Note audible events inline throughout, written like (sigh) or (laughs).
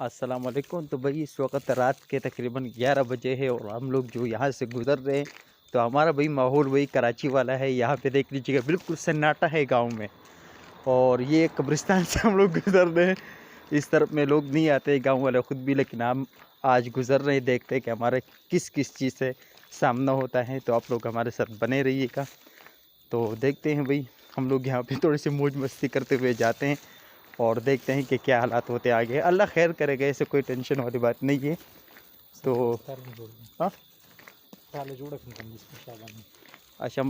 अस्सलाम वालेकुम तो भाई इस वक्त रात के तकरीबन 11 बजे है और हम लोग जो यहाँ से गुज़र रहे हैं तो हमारा भाई माहौल वही कराची वाला है। यहाँ पे देख लीजिएगा, बिल्कुल सन्नाटा है गाँव में। और ये कब्रिस्तान से हम लोग गुज़र रहे हैं। इस तरफ़ में लोग नहीं आते गाँव वाले ख़ुद भी, लेकिन हम आज गुज़र रहे हैं, देखते कि हमारे किस किस चीज़ से सामना होता है। तो आप लोग हमारे साथ बने रहिएगा। तो देखते हैं भाई, हम लोग यहाँ पे थोड़ी सी मौज मस्ती करते हुए जाते हैं। और देखते हैं कि क्या हालात होते हैं। आगे अल्लाह खैर करेगा ऐसे कोई टेंशन वाली बात नहीं है। तो हाँ? अच्छा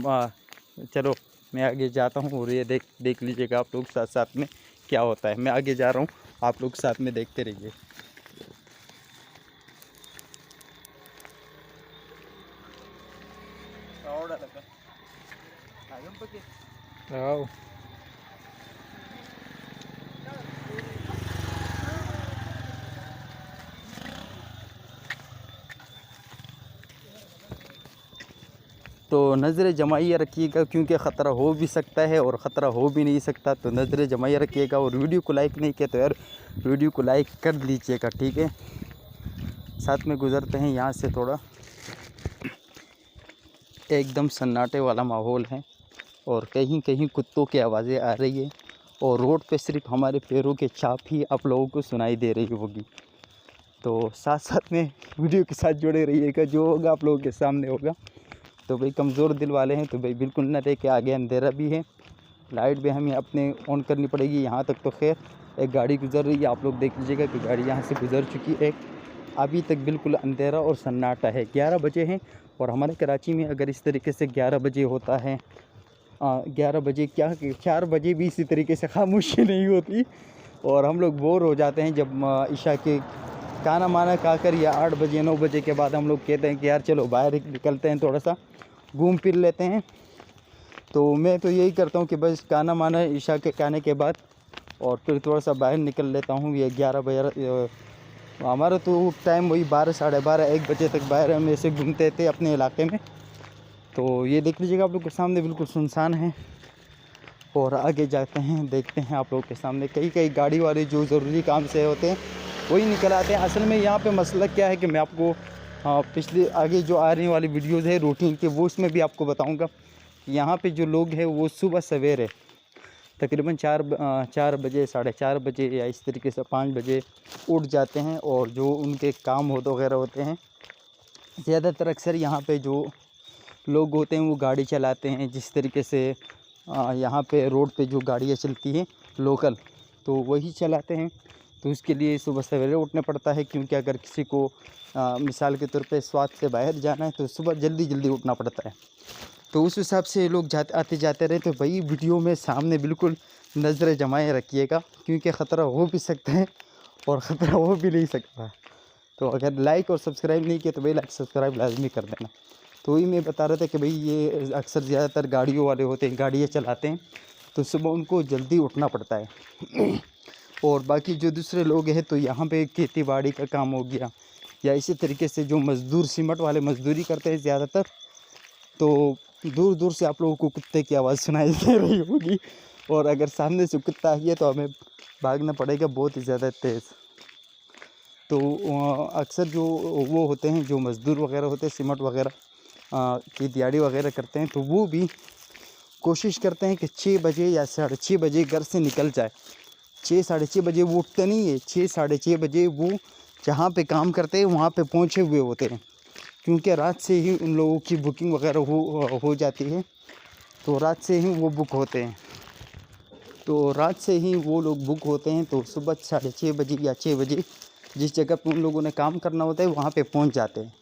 चलो मैं आगे जाता हूँ और ये देख देख लीजिएगा आप लोग साथ साथ में क्या होता है। मैं आगे जा रहा हूँ आप लोग साथ में देखते रहिए। तो नज़र जमाइए रखिएगा, क्योंकि ख़तरा हो भी सकता है और ख़तरा हो भी नहीं सकता। तो नज़र जमाइए रखिएगा और वीडियो को लाइक नहीं किया तो यार वीडियो को लाइक कर लीजिएगा, ठीक है? साथ में गुज़रते हैं यहाँ से थोड़ा। एकदम सन्नाटे वाला माहौल है और कहीं कहीं कुत्तों की आवाज़ें आ रही है और रोड पे सिर्फ़ हमारे पैरों के छाप ही आप लोगों को सुनाई दे रही होगी। तो साथ साथ में वीडियो के साथ जुड़े रहिएगा, जो होगा आप लोगों के सामने होगा। तो भाई कमज़ोर दिल वाले हैं तो भाई बिल्कुल ना देखे आगे अंधेरा भी है। लाइट भी हमें अपने ऑन करनी पड़ेगी, यहाँ तक तो खैर एक गाड़ी गुजर रही है, आप लोग देख लीजिएगा कि गाड़ी यहाँ से गुजर चुकी है। अभी तक बिल्कुल अंधेरा और सन्नाटा है। ग्यारह बजे हैं और हमारे कराची में अगर इस तरीके से ग्यारह बजे होता है ग्यारह बजे क्या चार बजे भी इसी तरीके से खामोशी नहीं होती और हम लोग बोर हो जाते हैं जब ईशा के खाना माना खाकर या आठ बजे, नौ बजे के बाद हम लोग कहते हैं कि यार चलो बाहर निकलते हैं थोड़ा सा, घूम फिर लेते हैं। तो मैं तो यही करता हूँ कि बस खाना माना ईशा के खाने के बाद और फिर थोड़ा सा बाहर निकल लेता हूँ। ये ग्यारह बजे हमारा तो टाइम वही बारह, साढ़े बारह, एक बजे तक बाहर हम ऐसे घूमते थे अपने इलाके में। तो ये देख लीजिएगा, आप लोग के सामने बिल्कुल सुनसान है। और आगे जाते हैं, देखते हैं आप लोग के सामने कई कई गाड़ी वाले जो ज़रूरी काम से होते हैं। वही निकल आते हैं। असल में यहाँ पे मसला क्या है कि मैं आपको हाँ पिछले आगे जो आ रही वाली वीडियोज़ है रूटीन के, वो उसमें भी आपको बताऊँगा यहाँ पे जो लोग हैं, वो सुबह सवेरे तकरीबन चार, ब- चार बजे, साढ़े चार बजे या इस तरीके से पाँच बजे उठ जाते हैं और जो उनके काम होते वगैरह होते हैं, ज़्यादातर अक्सर यहाँ पे जो लोग होते हैं, वो गाड़ी चलाते हैं। जिस तरीके से यहाँ पे रोड पे जो गाड़ियाँ चलती हैं, लोकल तो वही चलाते हैं। तो उसके लिए सुबह सवेरे उठना पड़ता है क्योंकि अगर किसी को आ, मिसाल के तौर पे स्वाद से बाहर जाना है तो सुबह जल्दी जल्दी उठना पड़ता है। तो उस हिसाब से लोग जाते आते जाते रहे तो भाई वीडियो में सामने बिल्कुल नज़र जमाए रखिएगा क्योंकि ख़तरा हो भी सकता है और ख़तरा हो भी नहीं सकता। तो अगर लाइक और सब्सक्राइब नहीं किया तो भाई लाइक सब्सक्राइब लाजमी कर देना। तो वही मैं बता रहा था कि भाई ये अक्सर ज़्यादातर गाड़ियों वाले होते हैं गाड़ियाँ चलाते हैं तो सुबह उनको जल्दी उठना पड़ता है। और बाकी जो दूसरे लोग हैं तो यहाँ पे खेती बाड़ी का काम हो गया। या इसी तरीके से जो मज़दूर, सीमट वाले मज़दूरी करते हैं ज़्यादातर तो दूर दूर से आप लोगों को कुत्ते की आवाज़ सुनाई दे रही होगी। और अगर सामने से कुत्ता आई है तो हमें भागना पड़ेगा बहुत ही ज़्यादा तेज़। तो अक्सर जो वो होते हैं, जो मज़दूर वगैरह होते हैं, सीमट वगैरह की दिहाड़ी वगैरह करते हैं तो वो भी कोशिश करते हैं कि छः बजे या साढ़े छः बजे घर से निकल जाए। छः साढ़े छः बजे वो उठते नहीं है। छः साढ़े छः बजे वो जहाँ पे काम करते हैं, वहाँ पे पहुँचे हुए होते हैं। क्योंकि रात से ही उन लोगों की बुकिंग वगैरह हो हो जाती है। तो रात से ही वो बुक होते हैं। तो रात से ही वो लोग बुक होते हैं तो सुबह साढ़े छः बजे या छः बजे जिस जगह पे उन लोगों ने काम करना होता है, वहाँ पे पहुँच जाते हैं।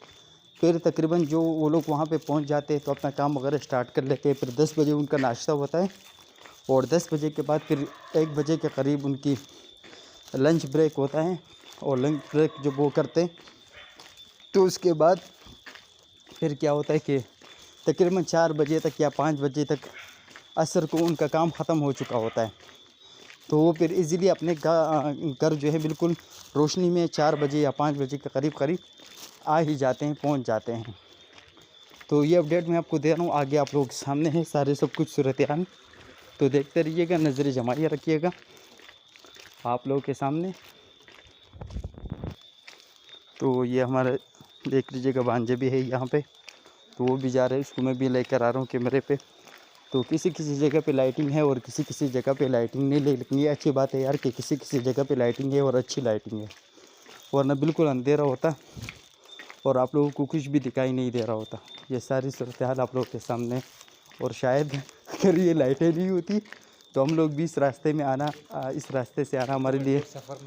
फिर तकरीबन जो वो लोग वहाँ पे पहुँच जाते हैं तो अपना काम वगैरह स्टार्ट कर लेते हैं। फिर दस बजे उनका नाश्ता होता है। और दस बजे के बाद फिर एक बजे के करीब उनकी लंच ब्रेक होता है और लंच ब्रेक जब वो करते हैं तो उसके बाद फिर क्या होता है कि तकरीबन चार बजे तक या पाँच बजे तक असर को उनका काम ख़त्म हो चुका होता है। तो वो फिर इजीली अपने घर जो है बिल्कुल रोशनी में चार बजे या पाँच बजे के करीब करीब आ ही जाते हैं, पहुँच जाते हैं। तो ये अपडेट मैं आपको दे रहा हूँ, आगे आप लोग सामने है, सारे सब कुछ सूरत तो देखते रहिएगा, नज़र जमाइए रखिएगा आप लोगों के सामने। तो ये हमारे, देख लीजिएगा, भांजे भी है यहाँ पे। तो वो भी जा रहे हैं उसको मैं भी लेकर आ रहा हूँ कैमरे पे। तो किसी किसी जगह पे लाइटिंग है और किसी किसी जगह पे लाइटिंग नहीं लेकिन ये अच्छी बात है यार कि किसी किसी जगह पे लाइटिंग है और अच्छी लाइटिंग है। वरना बिल्कुल अंधेरा होता और आप लोगों को कुछ भी दिखाई नहीं दे रहा होता। ये सारी सूरत हाल आप लोगों के सामने और शायद अगर ये लाइटें नहीं होती तो हम लोग भी इस रास्ते में आना इस रास्ते से आना हमारे लिए सफ़र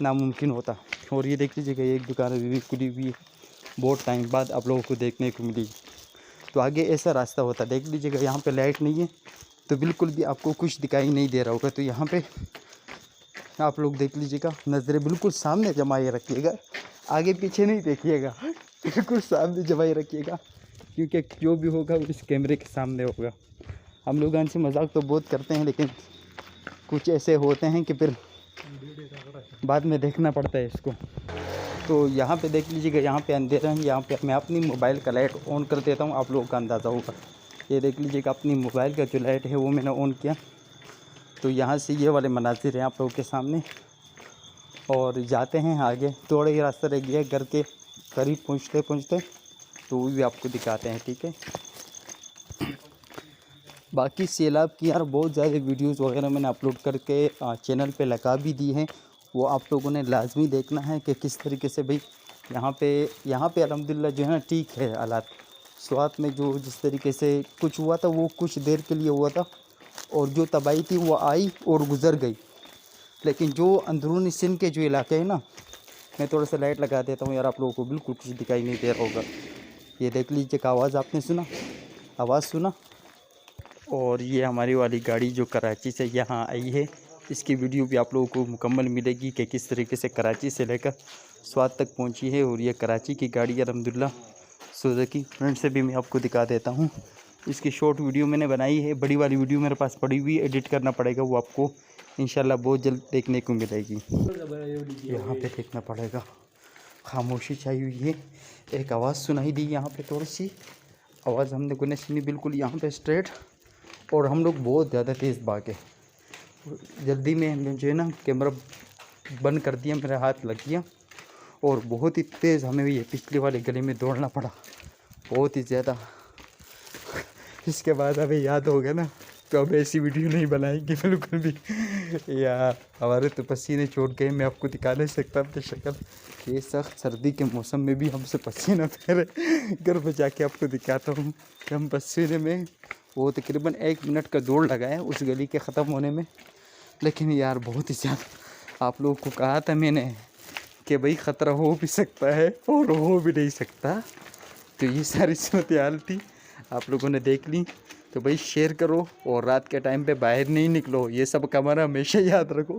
नामुमकिन होता। और ये देख लीजिएगा एक दुकान अभी भी खुली हुई बहुत टाइम बाद आप लोगों को देखने को मिली। तो आगे ऐसा रास्ता होता। देख लीजिएगा, यहाँ पे लाइट नहीं है तो बिल्कुल भी आपको कुछ दिखाई नहीं दे रहा होगा। तो यहाँ पे आप लोग देख लीजिएगा, नज़रें बिल्कुल सामने जमाए रखिएगा। आगे पीछे नहीं देखिएगा, बिल्कुल सामने जमाए रखिएगा। क्योंकि जो भी होगा, वो इस कैमरे के सामने होगा। हम लोग से मज़ाक तो बहुत करते हैं, लेकिन कुछ ऐसे होते हैं कि फिर बाद में देखना पड़ता है इसको। तो यहाँ पे देख लीजिएगा, यहाँ पे अंधेरा है, यहाँ पे मैं अपनी मोबाइल का लाइट ऑन कर देता हूँ, आप लोगों का अंदाज़ा होगा। ये देख लीजिएगा, अपनी मोबाइल का जो लाइट है वो मैंने ऑन किया। तो यहाँ से ये वाले मनाजिर हैं आप लोगों के सामने। और जाते हैं आगे, थोड़ा ही रास्ता रह गया घर के करीब पहुँचते पहुँचते तो वो भी आपको दिखाते हैं, ठीक है? बाकी सैलाब की यार बहुत ज़्यादा वीडियोस वगैरह मैंने अपलोड करके चैनल पे लगा भी दी हैं। वो आप लोगों ने लाजमी देखना है कि किस तरीके से भाई यहाँ पे यहाँ पे अलहमदिल्ला जो है ना ठीक है हालात। स्वात में जो जिस तरीके से कुछ हुआ था, वो कुछ देर के लिए हुआ था और जो तबाही थी वो आई और गुज़र गई। लेकिन जो अंदरूनी सिंध के जो इलाके हैं ना, मैं थोड़ा सा लाइट लगा देता हूँ यार, आप लोगों को बिल्कुल कुछ दिखाई नहीं दे रहा होगा। ये देख लीजिए का आवाज़ आपने सुना? आवाज़ सुना? और ये हमारी वाली गाड़ी जो कराची से यहाँ आई है, इसकी वीडियो भी आप लोगों को मुकम्मल मिलेगी कि किस तरीके से कराची से लेकर स्वाद तक पहुँची है और ये कराची की गाड़ी अलहमदिल्ला सुजुकी फ्रंट से भी मैं आपको दिखा देता हूँ। इसकी शॉर्ट वीडियो मैंने बनाई है, बड़ी वाली वीडियो मेरे पास पड़ी हुई एडिट करना पड़ेगा, वो आपको इंशाल्लाह बहुत जल्द देखने को मिलेगी। यहाँ पे देखना पड़ेगा, खामोशी चाहिए हुई है, एक आवाज़ सुनाई दी यहाँ पे थोड़ी सी, आवाज़ हमने को नहीं सुनी बिल्कुल यहाँ पे स्ट्रेट और हम लोग बहुत ज़्यादा तेज़ भागे। जल्दी में जो है ना कैमरा बंद कर दिया, मेरा हाथ लग गया और बहुत ही तेज़ हमें ये पिछले वाले गले में दौड़ना पड़ा। बहुत ही ज़्यादा। इसके बाद हमें याद हो गया ना तो अब ऐसी वीडियो नहीं बनाएँगे बिल्कुल भी। यार हमारे तो पसीने चोट गए, मैं आपको दिखा नहीं सकता अपनी शक्ल। ये सख्त सर्दी के मौसम में भी हमसे पसीना फेरे घर पर जाके आपको दिखाता हूँ कि हम पसीने में वो तकरीबन एक मिनट का दौड़ लगाया उस गली के ख़त्म होने में। लेकिन यार, बहुत ही ज़्यादा आप लोगों को कहा था मैंने कि भाई, ख़तरा हो भी सकता है और हो भी नहीं सकता। तो ये सारी (laughs) सूरत हाल थी। आप लोगों ने देख ली। तो भाई शेयर करो और रात के टाइम पे बाहर नहीं निकलो। ये सब हमारा हमेशा याद रखो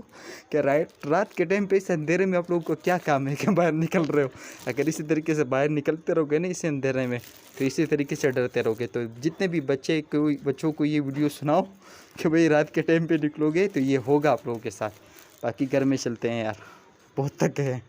कि रात रात के टाइम पे इस अंधेरे में आप लोगों को क्या काम है कि बाहर निकल रहे हो? अगर इसी तरीके से बाहर निकलते रहोगे ना इस अंधेरे में तो इसी तरीके से डरते रहोगे। तो जितने भी बच्चे, कोई, बच्चों को ये वीडियो सुनाओ कि भाई रात के टाइम पर निकलोगे तो ये होगा आप लोगों के साथ। बाकी घर में चलते हैं यार। बहुत गए हैं।